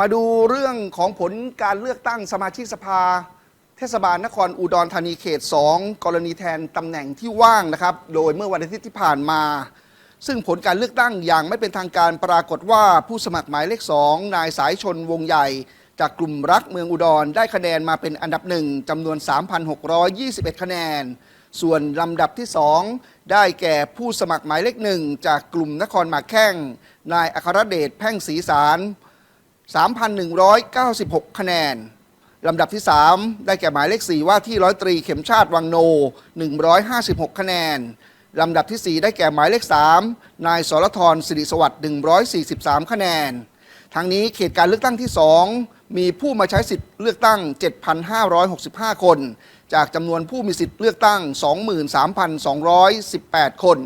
มาดูเรื่องของผลการเลือกตั้งสมาชิกสภา เทศบาลนครอุดรธานีเขต 2 กรณีแทนตำแหน่งที่ว่างนะครับ โดยเมื่อวันอาทิตย์ที่ผ่านมา ซึ่งผลการเลือกตั้งอย่างไม่เป็นทางการปรากฏว่าผู้สมัครหมายเลข2นายสายชนวงใหญ่ จากกลุ่มรักเมืองอุดรได้คะแนนมาเป็นอันดับหนึ่งจำนวน 3,621 คะแนน ส่วนลำดับที่ 2 ได้แก่ผู้สมัครหมายเลขหนึ่งจากกลุ่มนครหมากแข้ง นายอัครเดชแพ่งศรีสาร 3,196 คะแนนลำดับที่ 3 ได้แก่หมายเลข 4 ว่าที่ร้อยตรีเข็มชาติวังโน 156 คะแนน ลำดับที่ 4 ได้แก่หมายเลข 3 นายสรธรสิริสวัสดิ์143 คะแนน ทั้งนี้เขตการเลือกตั้งที่ 2 มีผู้มาใช้สิทธิ์เลือกตั้ง 7,565 คน จากจำนวนผู้มีสิทธิ์เลือกตั้ง 23,218 คน